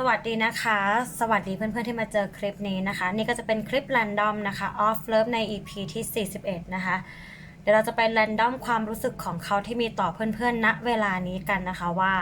สวัสดีนะคะ สวัสดีเพื่อนๆที่มาเจอคลิปนี้นะคะ นี่ก็จะเป็นคลิป r รนดอมนะคะ off love ใน EP ที่ 41 นะคะ เดี๋ยวเราจะไป r รนดอมความรู้สึกของเขาที่มีต่อเพื่อนๆ ณ เวลานี้กันนะคะว่า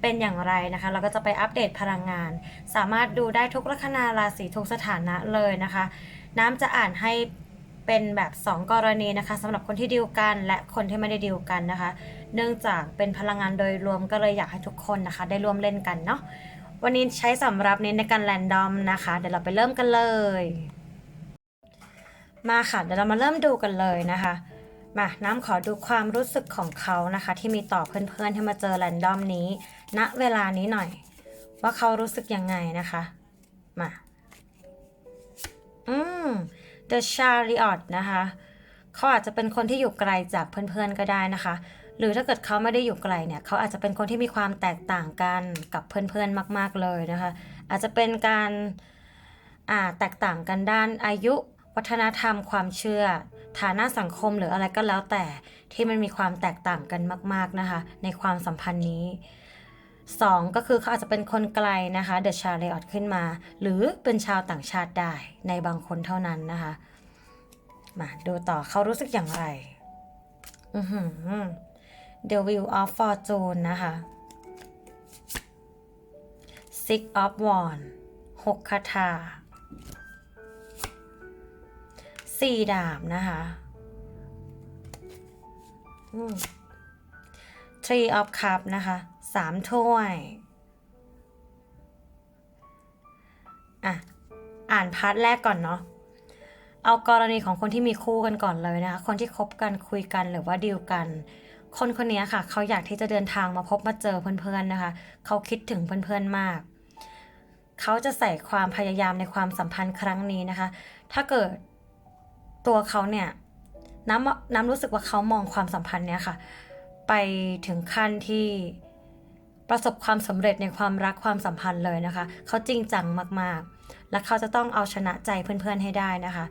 เป็นอย่างไรนะคะ เราก็จะไปอัปเดตพลังงาน สามารถดูได้ทุกลัคนาราศีทุกสถานะเลยนะคะ น้ำจะอ่านให้เป็นแบบ 2 กรณีนะคะสำหรับคนที่ดีลกัน และคนที่ไม่ได้ดีลกันนะคะ เนื่องจากเป็นพลังงานโดยรวมก็เลยอยากให้ทุกคนนะคะ ได้ร่วมเล่นกันเนาะ วันนี้ใช้สำหรับเน้นในการแรนดอมนะคะ เดี๋ยวเราไปเริ่มกันเลย มาค่ะ เดี๋ยวเรามาเริ่มดูกันเลยนะคะ มาน้ำขอดูความรู้สึกของเขานะคะ ที่มีต่อเพื่อนๆที่มาเจอแรนดอมนี้ณเวลานี้หน่อย ว่าเขารู้สึกยังไงนะคะ มา อืม The Chariot นะคะ เขาอาจจะเป็นคนที่อยู่ไกลจากเพื่อนๆก็ได้นะคะ หรือถ้าเกิดเขาไม่ได้อยู่ไกลเนี่ยเขาอาจจะเป็นคนที่มีความแตกต่างกันกับเพื่อนๆมาก ๆเลยนะคะ อาจจะเป็นการแตกต่างกันด้านอายุ วัฒนธรรม ความเชื่อ ฐานะสังคมหรืออะไรก็แล้วแต่ที่มันมีความแตกต่างกันมาก ๆนะคะ ในความสัมพันธ์นี้สองก็คือเขาอาจจะเป็นคนไกลนะคะ The Chariot ขึ้นมา หรือเป็นชาวต่างชาติได้ในบางคนเท่านั้นนะคะมาดูต่อเขารู้สึกอย่างไร อือหือ The Wheel of Fortune นะคะ Six of Wands หกคาถาสี่ดาบนะคะ Three of Cup นะคะสามถ้วย อะ อ่านพาร์ทแรกก่อนเนาะเอากรณีของคนที่มีคู่กันก่อนเลยนะคะ คนที่คบกันคุยกันหรือว่าดีลกัน คนคนนี้ค่ะ เขาอยากที่จะเดินทางมาพบมาเจอเพื่อนๆนะคะ เขาคิดถึงเพื่อนๆมาก เขาจะใส่ความพยายามในความสัมพันธ์ครั้งนี้นะคะ ถ้าเกิดตัวเขาเนี่ยน้ำน้ำรู้สึกว่าเขามองความสัมพันธ์เนี้ยค่ะ ไปถึงขั้นที่ประสบความสำเร็จในความรักความสัมพันธ์เลยนะคะ เขาจริงจังมากๆ และเขาจะต้องเอาชนะใจเพื่อนๆให้ได้นะคะ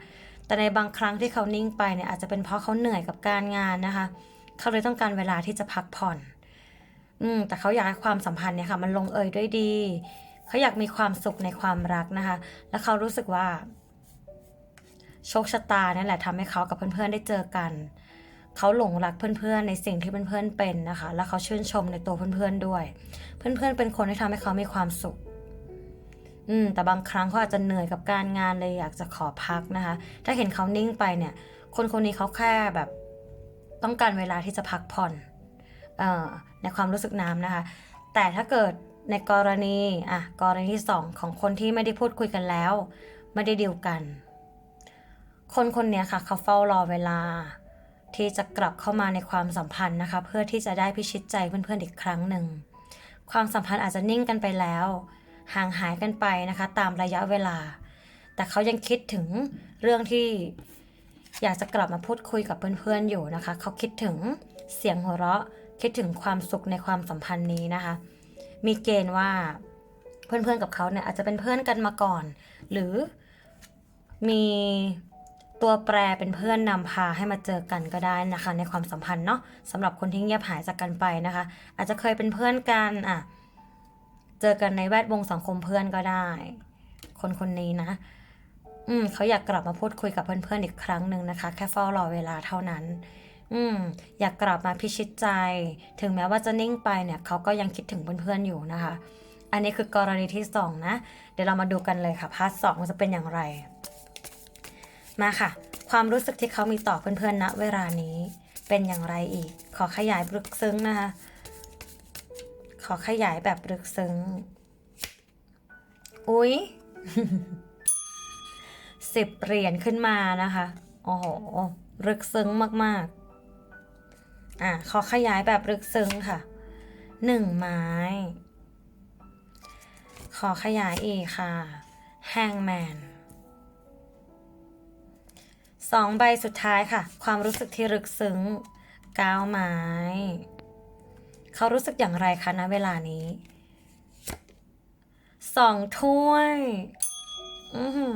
แต่ในบางครั้งที่เขานิ่งไปเนี่ยอาจจะเป็นเพราะเขาเหนื่อยกับการงานนะคะ เขาเลยต้องการเวลาที่จะพักผ่อน อืม แต่เขาอยากให้ความสัมพันธ์เนี่ยค่ะ มันลงเอยด้วยดี เขาอยากมีความสุขในความรักนะคะ และเขารู้สึกว่า โชคชะตาเนี่ยแหละทำให้เขากับเพื่อนๆได้เจอกัน เขาหลงรักเพื่อนๆ ในสิ่งที่เพื่อนๆเป็นนะคะ และเขาชื่นชมในตัวเพื่อนๆด้วย เพื่อนๆเป็นคนที่ทำให้เขามีความสุขอืมแต่บางครั้งเขาอาจจะเหนื่อยกับการงานเลยอยากจะขอพักนะคะ ถ้าเห็นเขานิ่งไปเนี่ย คนคนนี้เขาแค่แบบ ต้องการเวลาที่จะพักผ่อนอในความรู้สึกน้ำนะคะ แต่ถ้าเกิดในกรณีอะกรณีที่สองของคนที่ไม่ได้พูดคุยกันแล้ว ไม่ได้ดีลกัน คนคนนี้ค่ะ เขาเฝ้ารอเวลาที่จะกลับเข้ามาในความสัมพันธ์นะคะ เพื่อที่จะได้พิชิตใจเพื่อนๆอีกครั้งหนึ่ง ความสัมพันธ์อาจจะนิ่งกันไปแล้ว ห่างหายกันไปนะคะ ตามระยะเวลา แต่เขายังคิดถึงเรื่องที่ อยากจะกลับมาพูดคุยกับเพื่อนๆอยู่นะคะ เขาคิดถึงเสียงหัวเราะ คิดถึงความสุขในความสัมพันธ์นี้นะคะ มีเกณฑ์ว่าเพื่อนๆกับเขาเนี่ยอาจจะเป็นเพื่อนกันมาก่อน หรือมีตัวแปรเป็นเพื่อนนำพาให้มาเจอกันก็ได้นะคะ ในความสัมพันธ์เนาะสำหรับคนที่เงียบหายจากกันไปนะคะ อาจจะเคยเป็นเพื่อนกันอะเจอกันในแวดวงสังคมเพื่อนก็ได้ คนคนนี้นะ อืมเขาอยากกลับมาพูดคุยกับเพื่อนๆอีกครั้งหนึ่งนะคะ แค่เฝ้ารอเวลาเท่านั้น อืม อยากกลับมาพิชิตใจ ถึงแม้ว่าจะนิ่งไปเนี่ยเขาก็ยังคิดถึงเพื่อนๆอยู่นะคะ อันนี้คือกรณีที่สองนะ เดี๋ยวเรามาดูกันเลยค่ะพาร์ทสองจะเป็นอย่างไร มาค่ะ ความรู้สึกที่เขามีต่อเพื่อนๆณเวลานี้ เป็นอย่างไรอีก ขอขยายลึกซึ้งนะคะ ขอขยายแบบลึกซึ้ง อุ๊ย สิบเหรียญขึ้นมานะคะโอ้โหลึกซึ้งมากๆ อะขอขยายแบบลึกซึ้งค่ะหนึ่งไม้ ขอขยายอีกค่ะแฮงแมนสองใบสุดท้ายค่ะ ความรู้สึกที่ลึกซึ้งก้าวไม้ เขารู้สึกอย่างไรคะณเวลานี้สองถ้วย อือหื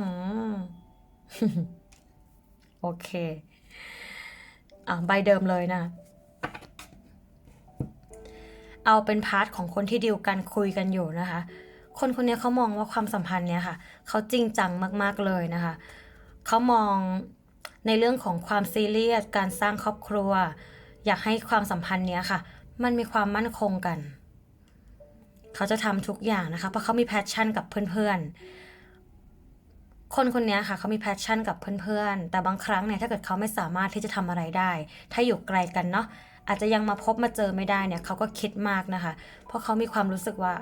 อ โอเค อ่ใบเดิมเลยนะ เอาเป็นพาร์ทของคนที่ดิวกันคุยกันอยู่นะคะ คนคนนี้เขามองว่าความสัมพันธ์เนี่ยค่ะเขาจริงจังมาก ๆเลยนะคะเขามองในเรื่องของความซีเรียสการสร้างครอบครัว อยากให้ความสัมพันธ์เนี้ยค่ะ มันมีความมั่นคงกัน เขาจะทำทุกอย่างนะคะ เพราะเขามีแพชชั่นกับเพื่อนๆ คนคนนี้ค่ะเขามีแพชชั่นกับเพื่อนๆ แต่บางครั้งเนี่ยถ้าเกิดเขาไม่สามารถที่จะทำอะไรได้ ถ้าอยู่ไกลกันเนาะอาจจะยังมาพบมาเจอไม่ได้เนี่ยเขาก็คิดมากนะคะ เพราะเขามีความรู้สึกว่า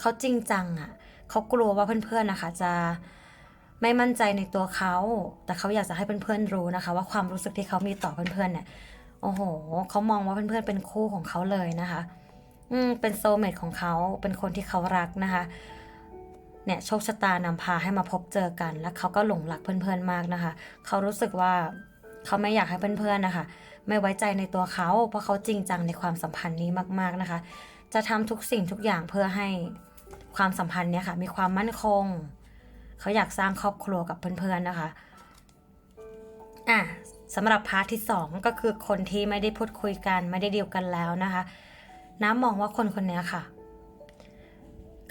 เขาจริงจังอะ่ะเขากลัวว่าเพื่อนๆนะคะ จะไม่มั่นใจในตัวเขา แต่เขาอยากจะให้เพื่อนๆรู้นะคะ ว่าความรู้สึกที่เขามีต่อเพื่อนๆเนี่ยโอ้โหเขามองว่าเพื่อนๆเป็นคู่ของเขาเลยนะคะ อืมเป็นโซเมตของเขาเป็นคนที่เขารักนะคะ เนี่ยโชคชะตานำพาให้มาพบเจอกัน แล้วเขาก็หลงรักเพื่อนๆมากนะคะ เขารู้สึกว่าเขาไม่อยากให้เพื่อนๆนะคะ ไม่ไว้ใจในตัวเขาเพราะเขาจริงจังในความสัมพันธ์นี้มากๆนะคะ จะทำทุกสิ่งทุกอย่างเพื่อให้ความสัมพันธ์เนี้ยค่ะมีความมั่นคง เขาอยากสร้างครอบครัวกับเพื่อนๆนะคะอะสำหรับพาร์ทที่ 2 ก็คือคนที่ไม่ได้พูดคุยกันไม่ได้เดีลกันแล้วนะคะ น้ำมองว่าคนคนนี้ค่ะ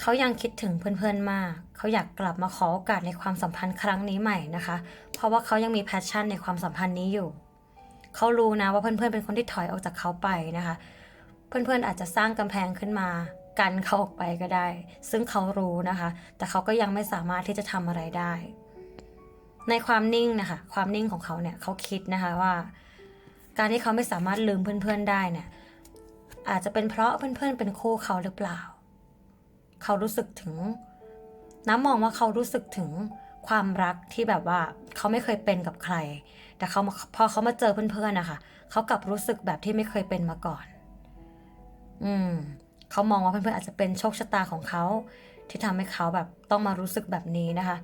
เขายังคิดถึงเพื่อนๆมาก เขาอยากกลับมาขอโอกาสในความสัมพันธ์ครั้งนี้ใหม่นะคะ เพราะว่าเขายังมีแพชชั่นในความสัมพันธ์นี้อยู่ เขารู้นะว่าเพื่อนๆเป็นคนที่ถอยออกจากเขาไปนะคะ เพื่อนๆอาจจะสร้างกำแพงขึ้นมา กันเขาออกไปก็ได้ ซึ่งเขารู้นะคะ แต่เขาก็ยังไม่สามารถที่จะทำอะไรได้ ในความนิ่งนะคะ ความนิ่งของเขาเนี่ยเขาคิดนะคะว่า การที่เขาไม่สามารถลืมเพื่อนๆได้เนี่ยอาจจะเป็นเพราะเพื่อนๆเป็นคู่เขาหรือเปล่า เขารู้สึกถึง น้ำมองว่าเขารู้สึกถึงความรักที่แบบว่าเขาไม่เคยเป็นกับใคร แต่เขาพอเขามาเจอเพื่อนๆนะคะเขากลับรู้สึกแบบที่ไม่เคยเป็นมาก่อน อืมเขามองว่าเพื่อนๆอาจจะเป็นโชคชะตาของเขาที่ทำให้เขาแบบต้องมารู้สึกแบบนี้นะคะ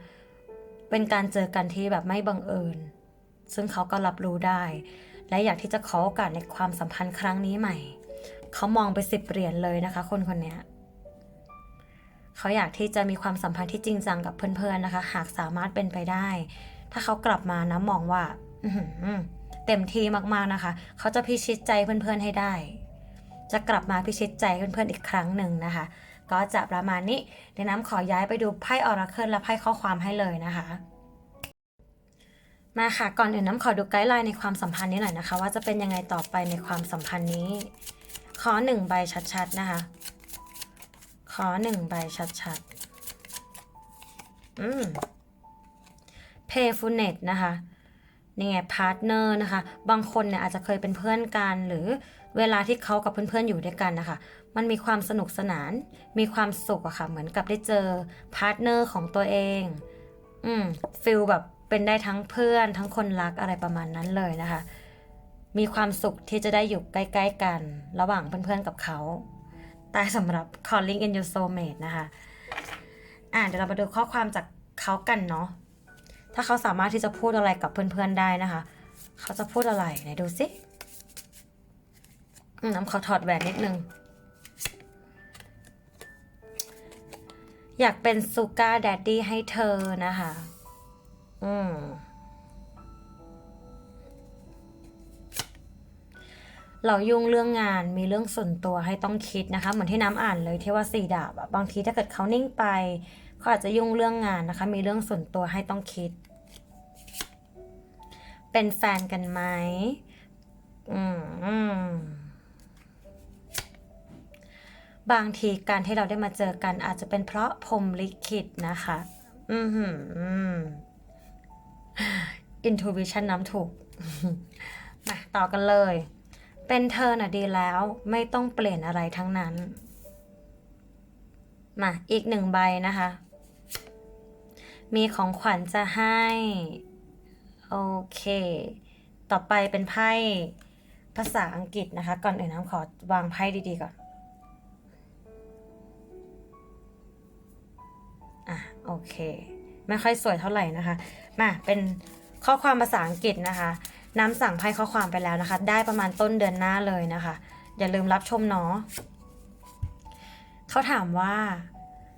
เป็นการเจอกันที่แบบไม่บังเอิญ ซึ่งเขาก็รับรู้ได้ และอยากที่จะขอโอกาสในความสัมพันธ์ครั้งนี้ใหม่ เขามองไปสิบเหรียญเลยนะคะ คนคนนี้ เขาอยากที่จะมีความสัมพันธ์ที่จริงจังกับเพื่อนๆนะคะ หากสามารถเป็นไปได้ ถ้าเขากลับมานะมองว่าเต็มที่มากๆนะคะ เขาจะพิชิตใจเพื่อนๆให้ได้ จะกลับมาพิชิตใจเพื่อนๆอีกครั้งหนึ่งนะคะ ก็จะประมาณนี้เดี๋ยวน้ำขอย้ายไปดูไพ่ออราเคิลและไพ่ข้อความให้เลยนะคะมาค่ะก่อนอื่นน้ำขอดูไกด์ไลน์ในความสัมพันธ์นี้หน่อยนะคะ ว่าจะเป็นยังไงต่อไปในความสัมพันธ์นี้ ขอหนึ่งใบชัดๆนะคะ ขอหนึ่งใบชัดๆ อืม payfulness นะคะนี่ไง partner นะคะ บางคนเนี่ยอาจจะเคยเป็นเพื่อนกัน หรือเวลาที่เขากับเพื่อนๆอยู่ด้วยกันนะคะ มันมีความสนุกสนาน มีความสุขอะค่ะ เหมือนกับได้เจอพาร์ทเนอร์ของตัวเอง อืมฟิลแบบเป็นได้ทั้งเพื่อนทั้งคนรักอะไรประมาณนั้นเลยนะคะ มีความสุขที่จะได้อยู่ใกล้ ๆ กัน ระหว่างเพื่อนๆกับเขา แต่สำหรับ calling in your soulmate นะคะ อ่าเดี๋ยวเรามาดูข้อความจากเขากันเนาะ ถ้าเขาสามารถที่จะพูดอะไรกับเพื่อนๆได้นะคะ เขาจะพูดอะไรไหนดูสิน้ำเขอถอดแหวนนิดนึง อยากเป็นซูการ์แดดดี้ให้เธอนะคะ อืม เรายุ่งเรื่องงานมีเรื่องส่วนตัวให้ต้องคิดนะคะ เหมือนที่น้ำอ่านเลยที่ว่าสี่ดาบอะบางทีถ้าเกิดเขานิ่งไปเขาอาจจะยุ่งเรื่องงานนะคะ มีเรื่องส่วนตัวให้ต้องคิด เป็นแฟนกันไหมอืมอืมบางทีการที่เราได้มาเจอกันอาจจะเป็นเพราะพรมลิขิตนะคะ อือหืออืม intuition น้ำถูก มาต่อกันเลย เป็นเธอน่ะดีแล้วไม่ต้องเปลี่ยนอะไรทั้งนั้น มาอีกหนึ่งใบนะคะ มีของขวัญจะให้ โอเค ต่อไปเป็นไพ่ภาษาอังกฤษนะคะ ก่อนอื่นน้ำขอวางไพ่ดีๆก่อน อะโอเค ไม่ค่อยสวยเท่าไหร่นะคะ มาเป็นข้อความภาษาอังกฤษนะคะ น้ำสั่งไพ่ข้อความไปแล้วนะคะ ได้ประมาณต้นเดือนหน้าเลยนะคะ อย่าลืมรับชมเนาะเขาถามว่า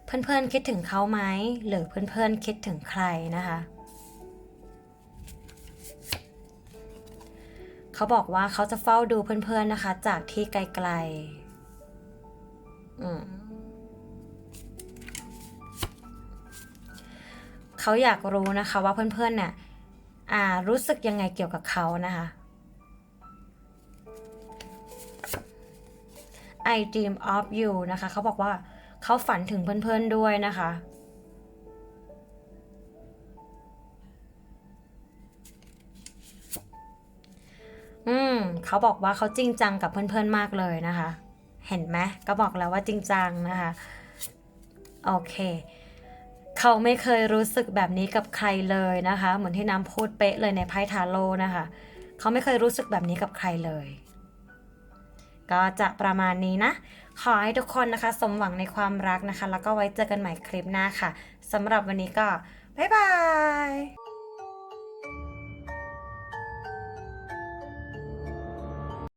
เพื่อนๆคิดถึงเขาไหมหรือเพื่อนๆคิดถึงใครนะคะ เขาบอกว่าเขาจะเฝ้าดูเพื่อนๆนะคะ จากที่ไกลๆอืมเขาอยากรู้นะคะว่าเพื่อนๆเนี่ย อ่ารู้สึกยังไงเกี่ยวกับเขานะคะ I dream of you นะคะ เขาบอกว่าเขาฝันถึงเพื่อนๆด้วยนะคะ อืม เขาบอกว่าเขาจริงจังกับเพื่อนๆมากเลยนะคะ เห็นไหมก็บอกแล้วว่าจริงจังนะคะ โอเค เขาไม่เคยรู้สึกแบบนี้กับใครเลยนะคะ เหมือนที่น้ำพูดเป๊ะเลยในไพ่ทาโร่นะคะ เขาไม่เคยรู้สึกแบบนี้กับใครเลย ก็จะประมาณนี้นะ ขอให้ทุกคนนะคะ สมหวังในความรักนะคะ แล้วก็ไว้เจอกันใหม่คลิปหน้าค่ะสำหรับวันนี้ก็ บ๊ายบาย